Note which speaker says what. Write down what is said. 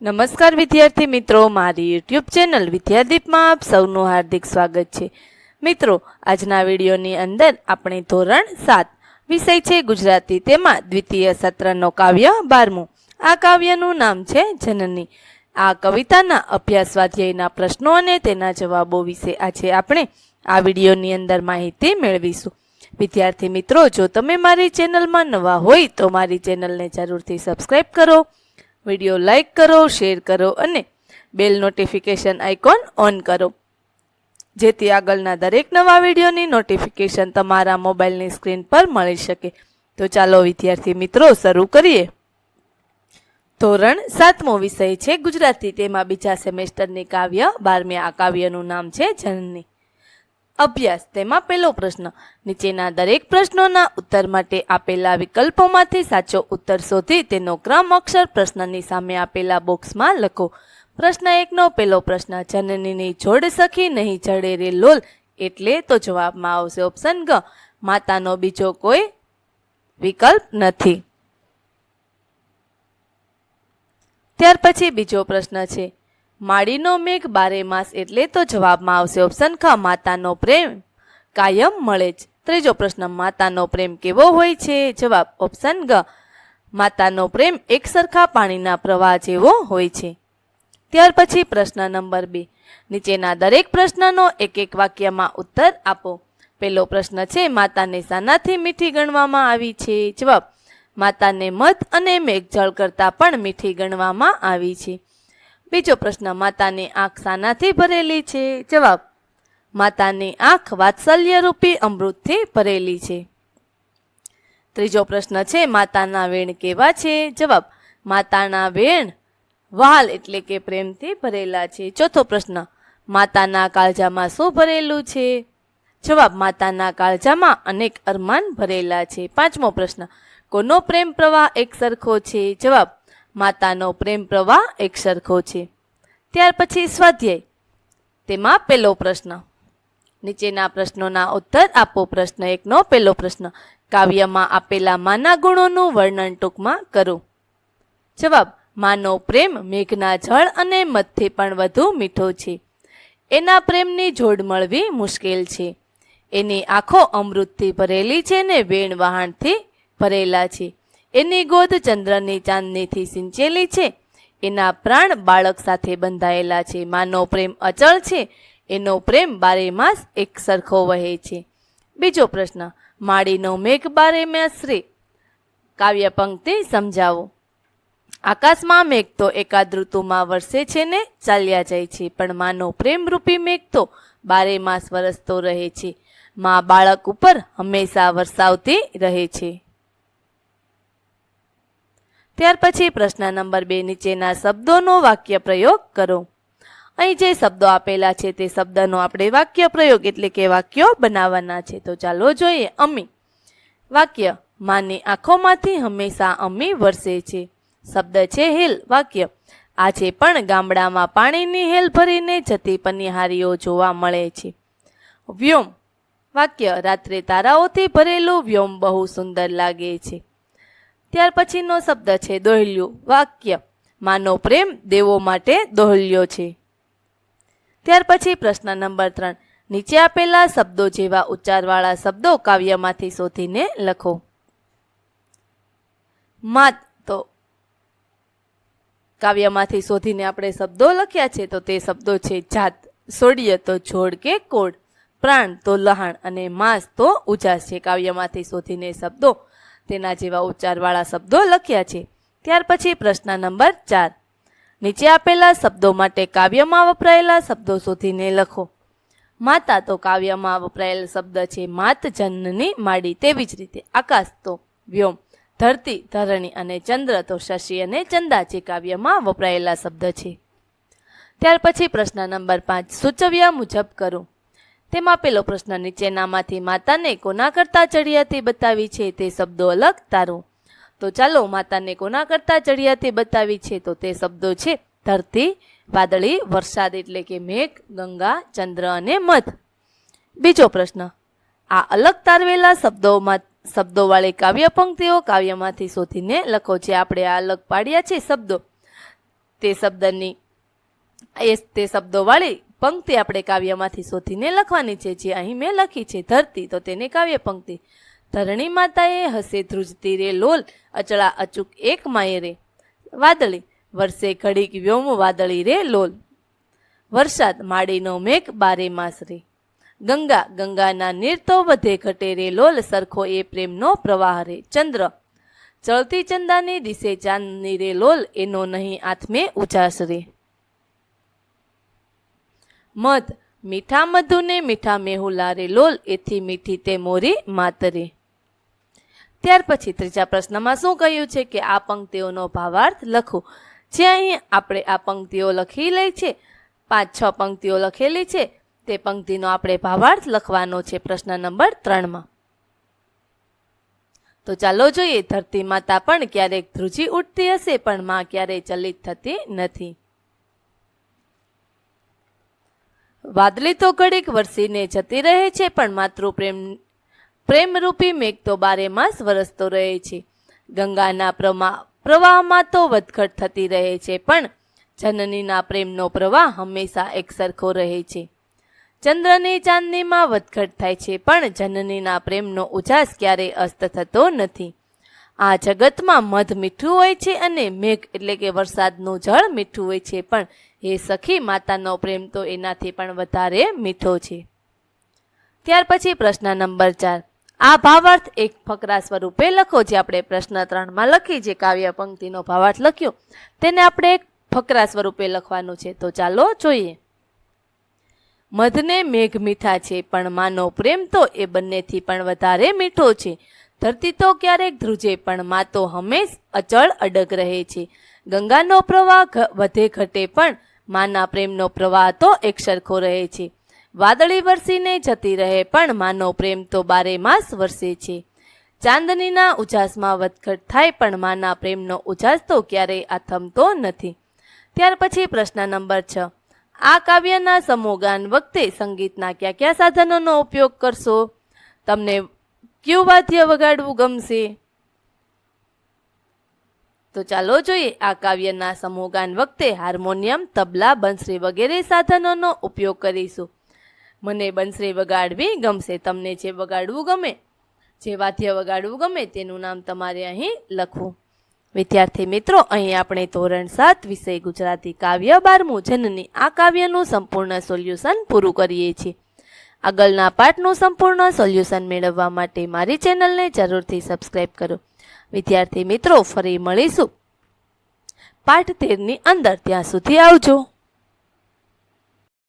Speaker 1: નમસ્કાર વિદ્યાર્થી મિત્રો, મારી યુટ્યુબ ચેનલ વિદ્યાદીપમાં આપ સૌનું હાર્દિક સ્વાગત છે. મિત્રો, આજના વિડીયોની અંદર આપણે ધોરણ સાત વિષય છે ગુજરાતી, તેમાં દ્વિતીય સત્રનો કાવ્ય બારમું. આ કાવ્યનું નામ છે જનની. આ કવિતાના અભ્યાસ સ્વાધ્યાયના પ્રશ્નો અને તેના જવાબો વિશે આજે આપણે આ વિડીયોની અંદર માહિતી મેળવીશું. વિદ્યાર્થી મિત્રો, જો તમે મારી ચેનલમાં નવા હોય તો મારી ચેનલને જરૂરથી સબસ્ક્રાઈબ કરો. વીડિયો લાઇક કરો, શેર કરો અને બેલ નોટિફિકેશન આઇકોન ઓન કરો. જેથી આગળના દરેક નવા વિડીયોની નોટિફિકેશન તમારા મોબાઈલની સ્ક્રીન પર મળી શકે. તો ચાલો, વિદ્યાર્થી મિત્રો, શરૂ કરીએ. ધોરણ સાતમો વિષય છે ગુજરાતી. તેમાં બીજા સેમેસ્ટરની કાવ્ય, બારમી આ કાવ્યનું નામ છે જનની. અભ્યાસ, તેમાં પહેલો પ્રશ્ન, નીચેના દરેક પ્રશ્નોના ઉત્તર માટે આપેલા વિકલ્પોમાંથી સાચો ઉત્તર શોધી તેનો ક્રમ, અક્ષર પ્રશ્નની સામે આપેલા બોક્સમાં લખો. પ્રશ્ન એકનો પહેલો પ્રશ્ન, જનનીની જોડ સખી નહીં જડે રે લોલ, એટલે તો જવાબમાં આવશે ઓપ્શન ગ. માતાનો બીજો કોઈ વિકલ્પ નથી. ત્યાર પછી બીજો પ્રશ્ન છે માળીનો મેઘ બારે માસ એટલે તો જવાબમાં આવશે ઓપ્શન ખ, માતાનો પ્રેમ. કાયમ મળે જ. ત્રીજો પ્રશ્ન, માતાનો પ્રેમ કેવો હોય છે? જવાબ ઓપ્શન ગ, માતાનો પ્રેમ એક સરખા પાણીના પ્રવાહ જેવો હોય છે. ત્યાર પછી પ્રશ્ન નંબર બે. નીચેના દરેક પ્રશ્નનો એક એક વાક્યમાં ઉત્તર આપો. પહેલો પ્રશ્ન છે, માતાને શાનાથી મીઠી ગણવામાં આવી છે? જવાબ, માતાને મધ અને મેઘજળ કરતાં પણ મીઠી ગણવામાં આવી છે. બીજો પ્રશ્ન, માતાની આંખ શાનાથી ભરેલી છે? જવાબ, માતાની આંખ વાત્સલ્યરૂપી અમૃતથી ભરેલી છે. ત્રીજો પ્રશ્ન છે, માતાના વેણ કેવા છે? જવાબ, માતાના વેણ વાલ એટલે કે પ્રેમથી ભરેલા છે. ચોથો પ્રશ્ન, માતાના કાળજામાં શું ભરેલું છે? જવાબ, માતાના કાળજામાં અનેક અરમાન ભરેલા છે. પાંચમો પ્રશ્ન, કોનો પ્રેમ પ્રવાહ એક સરખો છે? જવાબ માતાનો પ્રેમ પ્રવાહ એક સરખો છે. ત્યાર પછી સ્વાધ્યાય. તેમાં પહેલો પ્રશ્ન. નીચેના પ્રશ્નોના ઉત્તર આપો. પ્રશ્ન એકનો પહેલો પ્રશ્ન. કાવ્યમાં આપેલા માના ગુણોનું વર્ણન ટૂંકમાં કરો. જવાબ. માનો પ્રેમ મેઘના જળ અને મધથી પણ વધુ મીઠો છે. એના પ્રેમની જોડ મળવી મુશ્કેલ છે. એની આંખો અમૃતથી ભરેલી છે ને વેણ વહાણથી ભરેલા છે. એની ગોદ ચંદ્રની ચાંદનીથી સિંચેલી છે. એના પ્રાણ બાળક સાથે બંધાયેલા છે. માનો પ્રેમ અચળ છે. એનો પ્રેમ બારે માસ એક સરખો વહે છે. બીજો પ્રશ્ન, માળીનો મેઘ બારે માસ કાવ્ય પંક્તિ સમજાવો. આકાશમાં મેઘ તો એકાદ ઋતુમાં વરસે છે ને ચાલ્યા જાય છે. પણ માનો પ્રેમરૂપી મેઘ તો બારે માસ વરસતો રહે છે. માં બાળક ઉપર હંમેશા વરસાવતી રહે છે. ત્યાર પછી પ્રશ્ન નંબર બે નીચેના શબ્દોનો વાક્ય પ્રયોગ કરો. અહીં જે શબ્દો આપેલા છે તે શબ્દનો આપણે વાક્ય પ્રયોગ એટલે કે વાક્યો બનાવવાના છે. તો ચાલો જોઈએ અમી. વાક્ય, માની આંખોમાંથી હંમેશા અમી વરસે છે. શબ્દ છે, હેલ. વાક્ય આજે પણ ગામડામાં પાણીની હેલ ભરીને જતી પનિહારીઓ જોવા મળે છે. વ્યોમ. વાક્ય, રાત્રે તારાઓથી ભરેલું વ્યોમ બહુ સુંદર લાગે છે. ત્યાર પછીનો શબ્દ છે દોહલ્યું. વાક્ય, માનો પ્રેમ દેવો માટે દોહલ્યો છે. ત્યાર પછી પ્રશ્ન નંબર ત્રણ, નીચે આપેલા શબ્દો જેવા ઉચ્ચારવાળા શબ્દો કાવ્યમાંથી શોધીને લખો. માત, તો કાવ્યમાંથી શોધીને આપણે શબ્દો લખ્યા છે, તો તે શબ્દો છે જાત, સોડિય, તો જોડ કે કોડ, પ્રાણ, તો લહાણ અને માસ, તો ઉજાસ છે. કાવ્યમાંથી શોધીને શબ્દો તેના જેવા ઉચ્ચારવાળા શબ્દો લખ્યા છે. ત્યાર પછી પ્રશ્ન નંબર ચાર. નીચે આપેલા શબ્દો માટે કાવ્યમાં વપરાયેલા શબ્દો શોધીને લખો. માતા તો કાવ્યમાં વપરાયેલ શબ્દ છે, માત જન્મની માડી. તેવી જ રીતે આકાશ તો વ્યોમ, ધરતી ધરણી અને ચંદ્ર તો શશી અને ચંદા જે કાવ્યમાં વપરાયેલા શબ્દ છે. ત્યાર પછી પ્રશ્ન નંબર પાંચ. સૂચવ્યા મુજબ કરો. તેમાં પેલો પ્રશ્ન નીચેનામાંથી માતાને કોના કરતા ચડિયાતી બતાવી છે તે શબ્દો અલગ તારો. તો ચાલો માતાને કોના કરતા ચડિયાતી બતાવી છે તો તે શબ્દો છે ધરતી, વાદળી, વરસાદ એટલે કે મેઘ, ગંગા, ચંદ્ર અને મધ. બીજો પ્રશ્ન, આ અલગ તારવેલા શબ્દોમાં, શબ્દોવાળી કાવ્ય પંક્તિઓ કાવ્યમાંથી શોધીને લખો જે આપણે આ અલગ પાડ્યા છે શબ્દો. તે શબ્દની, એ તે શબ્દોવાળી પંક્તિ આપણે કાવ્યમાંથી શોધીને લખવાની છે, જે અહીં મેં લખી છે, ધરતી. તો તેને કાવ્ય પંક્તિ. ધરણી માતાએ હસે ધ્રુજતી રે લોલ, અચળા અચૂક એક માયે રે. વાદળી. વર્ષે ઘડીક વ્યોમ વાદળી રે લોલ. વરસાદ માડીનો મેઘ બારે માસ રે. ગંગા, ગંગાના નીર તો વધે ઘટે રે લોલ, સરખો એ પ્રેમનો પ્રવાહ રે. ચંદ્ર. ચળતી ચંદાની દિશે ચાંદની રે લોલ, એનો નહીં આત્મે ઉજાસ રે. મધ. મીઠા મધુને મીઠા મેહુલારે લોલ, એથી મીઠી તે મોરી માતરે. ત્યાર પછી ત્રીજા પ્રશ્નમાં શું કહ્યું છે કે આ પંક્તિઓનો ભાવાર્થ લખો? જે અહીં આપણે આ પંક્તિઓ લખી લઈ છે, પાંચ છ પંક્તિઓ લખેલી છે, તે પંક્તિનો આપણે ભાવાર્થ લખવાનો છે પ્રશ્ન નંબર ત્રણમાં. તો ચાલો જોઈએ ધરતી માતા પણ ક્યારેક ધ્રુજી ઉઠતી હશે, પણ માં ક્યારેય ચલિત થતી નથી. વાદળી તો ઘડીક વરસીને જતી રહે છે, પણ માતૃ પ્રેમ પ્રેમરૂપી મેઘ તો બારે માસ વરસતો રહે છે. ગંગાના પ્રમા પ્રવાહમાં તો વધઘટ થતી રહે છે, પણ જનનીના પ્રેમનો પ્રવાહ હંમેશા એકસરખો રહે છે. ચંદ્રની ચાંદનીમાં વધઘટ થાય છે, પણ જનનીના પ્રેમનો ઉજાસ ક્યારેય અસ્ત થતો નથી. આ જગતમાં મધ મીઠું હોય છે અને મેઘ એટલે કે વરસાદનું જળ મીઠું હોય છે, પણ એ સખી માતાનો પ્રેમ તો એનાથી પણ વધારે મીઠો છે. ત્યાર પછી પ્રશ્ન નંબર ચાર. આ ભાવાર્થ એક ફકરા સ્વરૂપે લખો જે આપણે પ્રશ્ન ત્રણમાં લખી જે કાવ્ય પંક્તિનો ભાવાર્થ લખ્યો, તેને આપણે એક ફકરા સ્વરૂપે લખવાનું છે. તો ચાલો જોઈએ. મધને મેઘ મીઠા છે, પણ માનો પ્રેમ તો એ બંનેથી પણ વધારે મીઠો છે. ધરતી તો ક્યારેક ધ્રુજે, પણ માં તો હંમેશ અચળ અડગ રહે છે. ગંગાનો પ્રવાહ વધે ઘટે પણ માના પ્રેમનો પ્રવાહ તો એક સરખો રહે છે. વાદળી વરસીને જતી રહે, પણ માનો પ્રેમ તો બારે માસ વરસે છે. ચાંદનીના ઉજાસમાં વધઘટ થાય, પણ માના પ્રેમનો ઉજાસ તો ક્યારેય આથમતો નથી. ત્યાર પછી પ્રશ્ન નંબર છ. આ કાવ્યના સમૂહગાન વખતે સંગીતના કયા કયા સાધનોનો ઉપયોગ કરશો? તમને ક્યુ વાદ્ય વગાડવું ગમશે? તો ચાલો જોઈએ આ કાવ્યના સમૂહગાન વખતે હાર્મોનિયમ, તબલા, બંસરી વગેરે સાધનોનો ઉપયોગ કરીશું. મને બંસરી વગાડવી ગમશે, તમને જે વગાડવું ગમે, જે વાદ્ય વગાડવું ગમે તેનું નામ તમારે અહીં લખવું. વિદ્યાર્થી મિત્રો, અહીં આપણે ધોરણ સાત વિષય ગુજરાતી કાવ્ય, બારમું જનની આ કાવ્યનું સંપૂર્ણ સોલ્યુશન પૂરું કરીએ છીએ. આગળના પાઠનું સંપૂર્ણ સોલ્યુશન મેળવવા માટે મારી ચેનલને જરૂરથી સબસ્ક્રાઇબ કરો. વિદ્યાર્થી મિત્રો ફરી મળીશું. પાઠ તેરની અંદર ત્યાં સુધી આવજો.